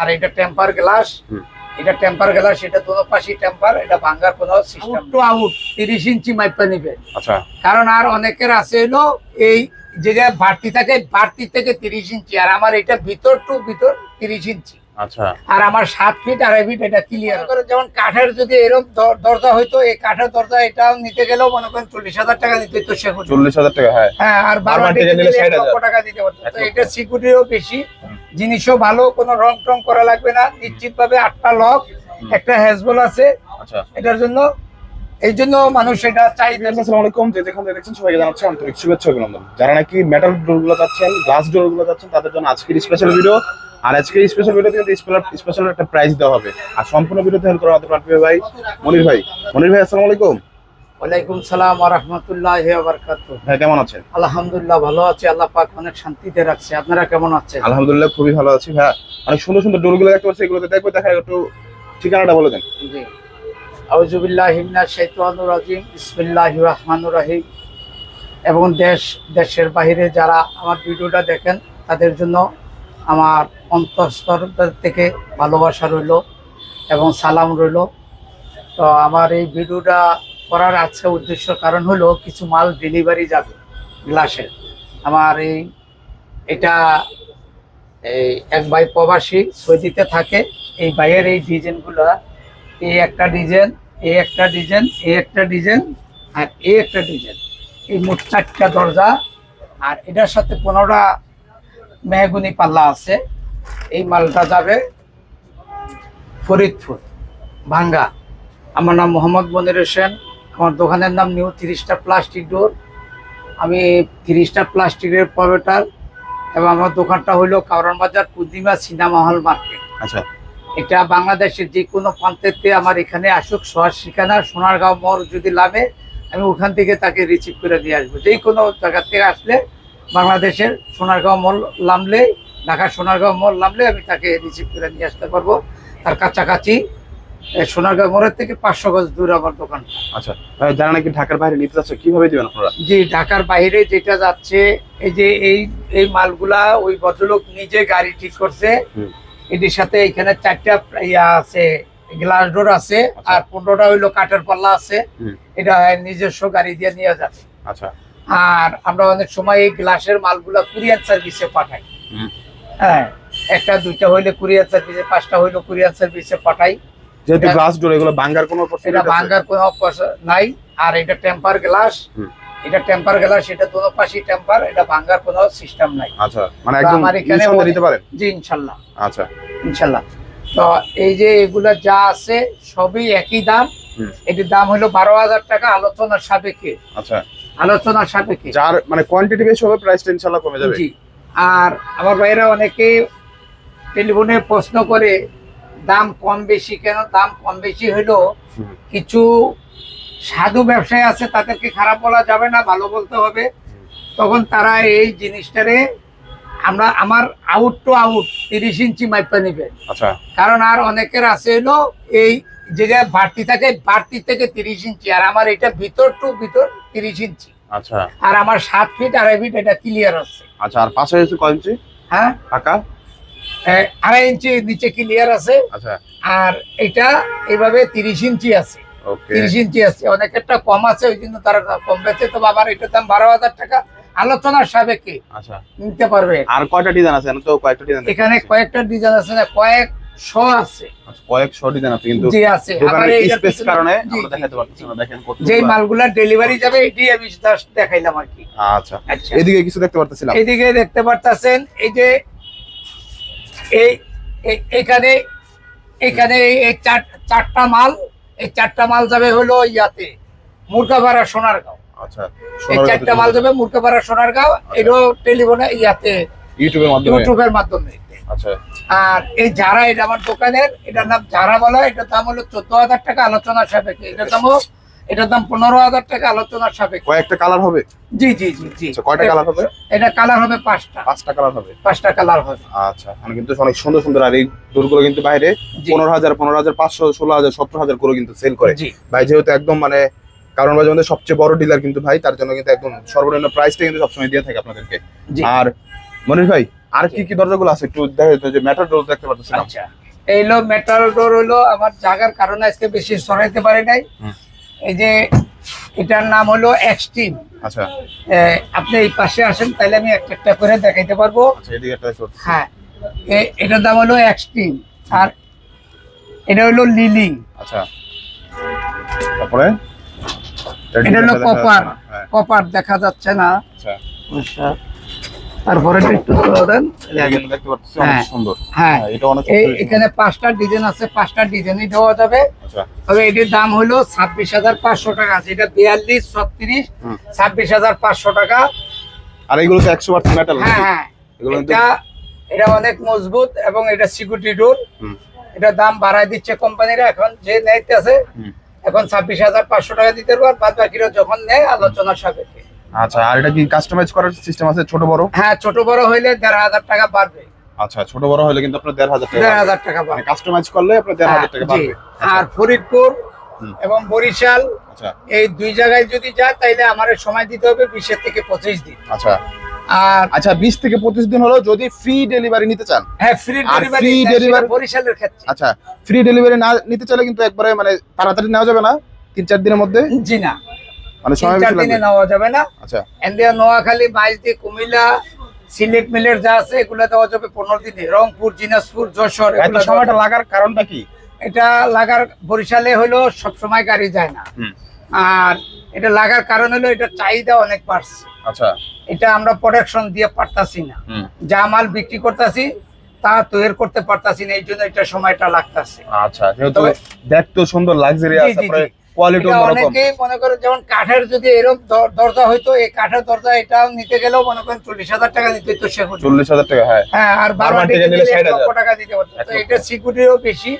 আর এটা temper glass এটা temper glass এটা দোনো পাশে টেম্পার এটা ভাঙ্গার কোনো সিস্টেম টু আউট তিরিশ ইঞ্চি মাইপা নিবে। আচ্ছা। কারণ আর অনেকের আছে হলো এই যে যে বাড়তি থাকে বাড়তি থেকে তিরিশ ইঞ্চি। আর আমার এটা ভিতর টু ভিতর তিরিশ ইঞ্চি। আচ্ছা। আর আমার সাত ফিট আড়াই ফিট এটা ক্লিয়ার করে যেমন কাঠের যদি এরকম দরজা হইতো এই কাঠের দরজা এটা নিতে গেলেও মনে করেন চল্লিশ হাজার টাকা সেগুলো চল্লিশ হাজার টাকা হ্যাঁ। হ্যাঁ আর বারো বারবার আন্টি টেনে নিলে দিলে এক 60,000 লক্ষ টাকা দিতে পারতো তো এটা সিকিউরিটিও বেশি জিনিসও ভালো কোনো রং টং করা লাগবে না। নিশ্চিত ভাবে আটটা লক একটা হ্যাজবল আছে। আচ্ছা। এটার জন্য এই জন্য মানুষ এটা চাই। আলাইকুম যে যেখান থেকে দেখছেন সবাইকে জানাচ্ছি আন্তরিক শুভেচ্ছা অভিনন্দন। যারা নাকি মেটাল ডোরগুলো চাচ্ছেন গ্লাস ডোরগুলো চাচ্ছেন তাদের জন্য আজকের স্পেশাল ভিডিও আর আজকে স্পেশাল ভিডিওতে কিন্তু স্পেশাল একটা প্রাইজ দেওয়া হবে। আর সম্পূর্ণ ভিডিওতে হেল্প করা আমাদের প্রাণপ্রিয় ভাই মনির ভাই। মনির ভাই আসসালামু আলাইকুম। ওয়ালাইকুম সালাম রাহমাতুল্লাহি ভাই কেমন আছেন? আলহামদুলিল্লাহ ভালো আছি আল্লাহ পাক অনেক শান্তিতে রাখছে। আপনারা কেমন আছেন? আলহামদুলিল্লাহ খুবই ভালো আছি ভাই অনেক সুন্দর সুন্দর ডোরগুলো দেখতে পাচ্ছি এগুলোতে দেখব দেখা একটু ঠিকানাটা বলে দেন। জি। রাজিম বিসমিল্লাহির রহমানির রহিম। এবং দেশ দেশের বাইরে যারা আমার ভিডিওটা দেখেন তাদের জন্য আমার অন্তঃস্তর থেকে ভালোবাসা রইল এবং সালাম রইল। তো আমার এই ভিডিওটা করার আছে উদ্দেশ্য কারণ হলো কিছু মাল ডেলিভারি যাবে গ্লাসের আমার এই, এটা এই এক ভাই প্রবাসী সৌদিতে থাকে। এই ভাইয়ের এই ডিজাইনগুলো এই একটা ডিজাইন এই একটা ডিজাইন এই একটা ডিজাইন আর এই একটা ডিজাইন এই মোট চারটা দরজা, আর এটার সাথে পনেরোটা মেহগুনি পাল্লা আছে। এই মালটা যাবে ফরিদপুর ভাঙ্গা। আমার নাম মোহাম্মদ মনির হোসেন। আমার দোকানের নাম নিউ তিরিশটা প্লাস্টিক ডোর। আমি তিরিশটা প্লাস্টিকের প্রবেটার এবং আমার দোকানটা হলো কারণ বাজার পূর্ণিমা সিনেমা হল মার্কেট। আচ্ছা। এটা বাংলাদেশের যে কোনো প্রান্তেতে আমার এখানে আসুক শহর ঠিকানা সোনারগাঁও মোড় যদি নামে আমি ওখান থেকে তাকে রিসিভ করে দিয়ে আসব। যে কোনো জায়গা থেকে আসলে বাংলাদেশের সোনারগাঁও মল নামলে ঢাকার সোনারগাঁও মল নামলে আমি তাকে রিসিভ করে নিয়ে আসতে পারব। তার কাছাকাছি সোনারগাঁও মোড়ের থেকে পাঁচশো গজ দূর আমার দোকান। আচ্ছা যারা নাকি ঢাকার বাইরে নিতে চাচ্ছে কীভাবে দিবেন আপনারা? যে ঢাকার বাইরে যেটা যাচ্ছে এই যে এই এই মালগুলা ওই ভদ্রলোক নিজে গাড়ি ঠিক করছে। এটির সাথে এখানে চারটা ইয়া আছে গ্লাস ডোর আছে আচ্ছা। আর পনেরোটা হইল কাঠের পাল্লা আছে। এটা নিজস্ব গাড়ি দিয়ে নিয়ে যাবে আচ্ছা। আর আমরা অনেক সময় এই গ্লাসের মালগুলা কুরিয়ার সার্ভিসে পাঠাই। হ্যাঁ একটা দুইটা হইলে কুরিয়ার সার্ভিসে পাঁচটা হইলে কুরিয়ার সার্ভিসে পাঠাই। যেহেতু গ্লাস ডোর এগুলো ভাঙ্গার কোনো এটা possibility কোনো নাই। আর এটা টেম্পার গ্লাস। এটা টেম্পার গ্লাস এটা দোনো পাশে টেম্পার এটা ভাঙ্গার কোনো সিস্টেম নাই। আচ্ছা মানে একদম পারেন? জি ইনশাল্লাহ। আচ্ছা। তো এই যে এগুলা যা আছে সবই একই দাম। এটির দাম হলো বারো হাজার টাকা আলোচনার সাপেক্ষে। আচ্ছা। আলোচনার সাপেক্ষে। যার মানে কোয়ান্টিটি বেশি হবে প্রাইসটা ইনশাআল্লাহ কমে যাবে। জি। আর আমার ভাইয়েরা অনেকে টেলিফোনে প্রশ্ন করে দাম কম বেশি কেন? দাম কম বেশি হলেও কিছু সাধু ব্যবসায়ী আছে তাদেরকে খারাপ বলা যাবে না ভালো বলতে হবে। তখন তারা এই জিনিসটারে আমরা আমার আউট টু আউট তিরিশ ইঞ্চি মাইপা নিবে। আচ্ছা। কারণ আর অনেকের আছে হলো এই যে যে বাড়তি থাকে বাড়তি থেকে তিরিশ ইঞ্চি। আর আমার এটা ভিতর টু ভিতর তিরিশ ইঞ্চি। আচ্ছা। আর আমার সাত ফিট আড়াই ফিট এটা ক্লিয়ার আছে। আচ্ছা আর পাশে হচ্ছে কয় ইঞ্চি? হ্যাঁ? ফাঁকা? আড়াই ইঞ্চি নিচে ক্লিয়ার আছে। আচ্ছা। আর এটা এইভাবে তিরিশ ইঞ্চি আছে। তিরিশ ইঞ্চি আছে। অনেকেরটা কম আছে ওই জন্য তারা কম বেচে। তো বাবার এটার দাম বারো হাজার টাকা। আলোচনার সাবেকে আচ্ছা। নিতে পারবে। আর কয়টা ডিজাইন আছে? তো কয়েকটা ডিজাইন এখানে কয়েকটা ডিজাইন আছে না কয়েক আছে। কয়েকশো ডিজাইন আছে কিন্তু জি আছে। আবার দোকানের এইটার স্পেস কারণে আমরা দেখাতে পারতেছি না দেখেন কত যেই মালগুলা ডেলিভারি যাবে এটাই আমি just দেখাইলাম আর কি। আচ্ছা। আচ্ছা। এদিকে কিছু দেখতে পারতেছিলাম। এইদিকে দেখতে পারতেছেন এই যে এই এখানে এখানে এই- এই চার চারটা মাল এই চারটা মাল যাবে হলো ইয়াতে মুরগাপাড়া সোনারগাঁও। আচ্ছা এই সোনার চারটা কথা মাল যাবে মুরগাপাড়া সোনারগাঁও এটাও টেলিফোনে ইয়াতে ইউটিউবের মাধ্যমে? ইউটিউবের মাধ্যমে। আচ্ছা। আর এই যারা এটা আমার দোকানের এটার নাম যারা বলা দাম হলো চোদ্দ হাজার টাকা আলোচনার সাপেক্ষে। এটার দাম এটার দাম পনেরো হাজার টাকা আলোচনার সাপেক্ষে। কয়েকটা কালার হবে? জি জি জি জি। আচ্ছা কয়টা কালার হবে? এটা কালার হবে পাঁচটা। পাঁচটা কালার হবে? পাঁচটা কালার হবে। আচ্ছা মানে কিন্তু অনেক সুন্দর সুন্দর আর এই ডোরগুলো কিন্তু বাইরে পনেরো হাজার পনেরো হাজার পাঁচশো ষোলো হাজার সতেরো হাজার করে কিন্তু সেল করে। ভাই যেহেতু একদম মানে কারণ বাজার মধ্যে সবচেয়ে বড় ডিলার কিন্তু ভাই তার জন্য কিন্তু একদম সর্বনিম্ন প্রাইসটা কিন্তু সবসময় দিয়ে থাকে আপনাদেরকে। আর মনির ভাই আর কি কি দরজাগুলো আছে? একটু দেখে তো যে মেটাল ডোর দেখতে পাচ্ছিলাম আচ্ছা। এই হলো মেটাল ডোর হলো আমার জায়গার কারণে আজকে বেশি সরাইতে পারে নাই। এই যে এটার নাম হলো এক্সট্রিম আচ্ছা। আপনি এই পাশে আসেন তাহলে আমি একটা একটা করে দেখাইতে পারব। আচ্ছা হ্যাঁ। এটার দাম হলো এক্সট্রিম আর এটা হলো লিলি আচ্ছা। তারপরে? এটা হলো কপার না। হ্যাঁ, কপার দেখা যাচ্ছে না। আচ্ছা। তারপরে একটু অনেক হ্যাঁ। হ্যাঁ। এটা। এখানে পাঁচটা ডিজাইন আছে পাঁচটা ডিজাইনই দেওয়া যাবে। আচ্ছা। তবে এটির দাম হলো ছাব্বিশ হাজার পাঁচশো টাকা বিয়াল্লিশ ছত্রিশ হুম। ছাব্বিশ হাজার পাঁচশো টাকা। আর এগুলো তো একশো পার্সেন্ট মেটাল হ্যাঁ হ্যাঁ। এটা এটা অনেক মজবুত এবং এটা সিকিউরিটি হুম। এটা দাম বাড়ায় দিচ্ছে কোম্পানিরা এখন যে নেইতে আছে। এখন ছাব্বিশ হাজার পাঁচশো টাকা দিতে পারবে বাদ বাকিরা যখন নেয় আলোচনা সাপেক্ষে। আচ্ছা আর এটা কি কাস্টমাইজ করার সিস্টেম আছে? ছোট বড়? হ্যাঁ ছোট বড় হইলে দেড় হাজার টাকা বাড়বে। আচ্ছা ছোট বড় হলে কিন্তু আপনার দেড় হাজার টাকা দেড় বাড়বে। হাজার টাকা মানে বাড়বে কাস্টমাইজ করলে আপনার দেড় হাজার টাকা হ্যাঁ, বাড়বে। আর ফরিদপুর এবং বরিশাল আচ্ছা। এই দুই জায়গায় যদি যায় তাইলে আমার সময় দিতে হবে বিশের থেকে পঁচিশ দিন। আচ্ছা। আর আচ্ছা বিশ থেকে পঁচিশ দিন হলো যদি ফ্রি ডেলিভারি নিতে চান। হ্যাঁ ফ্রি ডেলিভারি free delivery- বরিশালের ক্ষেত্রে। আচ্ছা ফ্রি ডেলিভারি না নিতে চাইলে কিন্তু একবারে মানে তাড়াতাড়ি নেওয়া যাবে না তিন চার দিনের মধ্যে? জি না। মানে সময় বেশি লাগবে? নেওয়া যাবে না। আচ্ছা। এন্ডিয়া নোয়াখালী মাইজদি কুমিল্লা সিলেট মিলের যা আছে এগুলো দেওয়া যাবে পনেরো দিনে। রংপুর দিনাজপুর যশোর এগুলো সময়টা লাগার কারণটা কি? এটা লাগার বরিশালে হলো সব সময় গাড়ি যায় না। আর এটা লাগার কারণ হলো এটা চাহিদা অনেক বাড়ছে। আচ্ছা। এটা আমরা প্রোডাকশন দিয়ে পারতাছি না। যা মাল বিক্রি করতেছি তা তৈরি করতে পারতাছি না এই জন্য এটা সময়টা লাগতাছে। আচ্ছা যেহেতু সুন্দর লাক্সারি আছে জি, তারপরে জি। কোয়ালিটি অনেকেই মনে করে যেমন কাঠের যদি এরকম দরজা হইতো এই কাঠের দরজা এটাও নিতে গেলেও মনে করেন চল্লিশ হাজার টাকা নিতে হইতো সেগুলো চল্লিশ হাজার টাকা হ্যাঁ। হ্যাঁ আর টিকে নিলে নিলে এক 60,000 লক্ষ টাকা দিতে পারতো তো এটা সিকিউরিটিও বেশি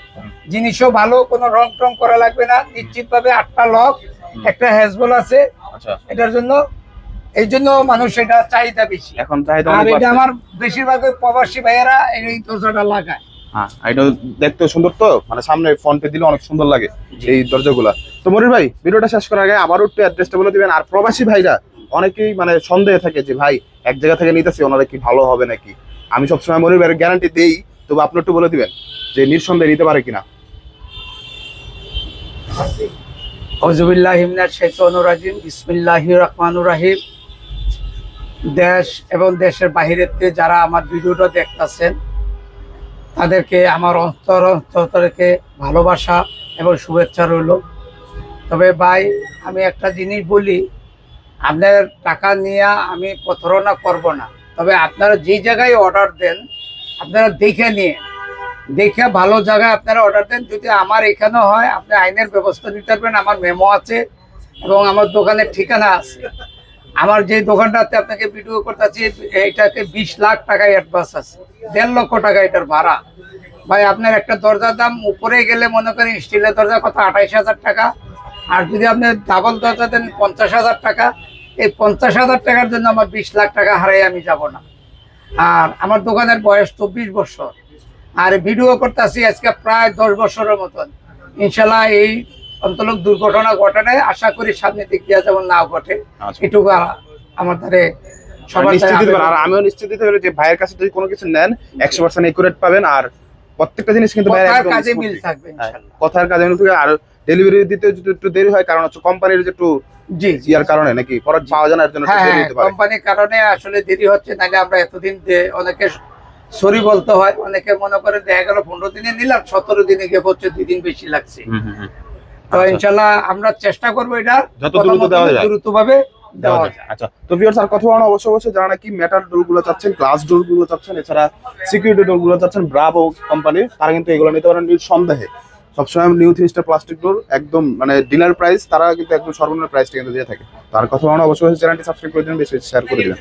জিনিসও ভালো কোনো রং টং করা লাগবে না। নিশ্চিত ভাবে আটটা লক একটা হ্যাজবল আছে। আচ্ছা। এটার জন্য এই জন্য মানুষ এটা চাহিদা বেশি। এখন চাহিদা আর এটা আমার বেশিরভাগ প্রবাসী ভাইয়েরা এই দরজাটা লাগায়। হ্যাঁ এটা দেখতে সুন্দর তো মানে সামনে ফ্রন্টে দিলে অনেক সুন্দর লাগে এই দরজাগুলা। তো মনির ভাই ভিডিওটা শেষ করার আগে আবারও একটু অ্যাড্রেসটা বলে দিবেন। আর প্রবাসী ভাইরা অনেকেই মানে সন্দেহ থাকে যে ভাই এক জায়গা থেকে নিতেছি ওনারা কি ভালো হবে নাকি? আমি সবসময় মনির ভাইয়ের গ্যারান্টি দেই তবু আপনি একটু বলে দিবেন যে নিঃসন্দেহে নিতে পারে কিনা। শেখানুর রাজিম বিসমিল্লাহ রহমানুর রাহিম। দেশ এবং দেশের বাহিরের থেকে যারা আমার ভিডিওটা দেখতেছেন, তাদেরকে আমার অন্তর অন্তরকে ভালোবাসা এবং শুভেচ্ছা রইল। তবে ভাই, আমি একটা জিনিস বলি, আপনার টাকা নিয়ে আমি প্রতারণা করব না। তবে আপনারা যেই জায়গায় অর্ডার দেন, আপনারা দেখে নিয়ে, দেখে ভালো জায়গায় আপনারা অর্ডার দেন। যদি আমার এখানে হয়, আপনি আইনের ব্যবস্থা নিতে পারবেন, আমার মেমো আছে এবং আমার দোকানের ঠিকানা আছে। আমার যে দোকানটাতে আপনাকে ভিডিও করতেছি এইটাকে বিশ লাখ টাকা অ্যাডভান্স আছে। দেড় লক্ষ টাকা এটার ভাড়া। ভাই, আপনার একটা দরজার দাম উপরে গেলে মনে করেন স্টিলের দরজার কথা আঠাইশ হাজার টাকা। আর যদি আপনি ডাবল দরজা দেন, পঞ্চাশ হাজার টাকা। এই পঞ্চাশ হাজার টাকার জন্য আমার বিশ লাখ টাকা হারাই আমি যাব না। আর আমার দোকানের বয়স চব্বিশ বছর। আর ভিডিও করতেছি আজকে প্রায় দশ বছরের মতন। ইনশাল্লাহ এই অন্তলোক দুর্ঘটনা ঘটে নাই আশা করি সামনে দিক দিয়ে যেমন না ঘটে আচ্ছা। এটুকু আমার ধারে আমিও নিশ্চিত দিতে পারি যে ভাইয়ের কাছে যদি কোনো কিছু নেন একশো পার্সেন্ট একুরেট পাবেন আর প্রত্যেকটা জিনিস কিন্তু ভাইয়ের কাজে মিল থাকবে হ্যাঁ, কথার কাজে মিল থাকে আর ডেলিভারি দিতে যদি একটু দেরি হয় কারণ হচ্ছে কোম্পানির যে একটু জি জি। ইয়ার কারণে নাকি পাওয়া জন্য একটু হ্যাঁ হ্যাঁ কোম্পানির কারণে আসলে দেরি হচ্ছে নাহলে আমরা এতদিন অনেকে সরি বলতে হয় অনেকে মনে করে দেখা গেল পনেরো দিনে নিলাম সতেরো দিনে গিয়ে হচ্ছে দুই দিন বেশি লাগছে। তো আচ্ছা। ইনশাল্লাহ আমরা চেষ্টা করব এটা যত দ্রুত দেওয়া যায়। আচ্ছা তো ভিউয়ার্স আর কথা বলানো অবশ্যই যারা নাকি মেটাল ডোরগুলো চাচ্ছেন গ্লাস ডোরগুলো চাচ্ছেন এছাড়া সিকিউরিটি ডোরগুলো চাচ্ছেন ব্রাভো কোম্পানি তারা কিন্তু এগুলো নিতে পারেন সন্দেহে সবসময় new three star plastic door একদম মানে ডিলার প্রাইস তারা কিন্তু একদম সর্বনিম্ন প্রাইসটা কিন্তু দিয়ে থাকে। তার কথা বলানো অবশ্যই চ্যানেলটি সাবস্ক্রাইব করে দিন বেশি শেয়ার করে দিবেন।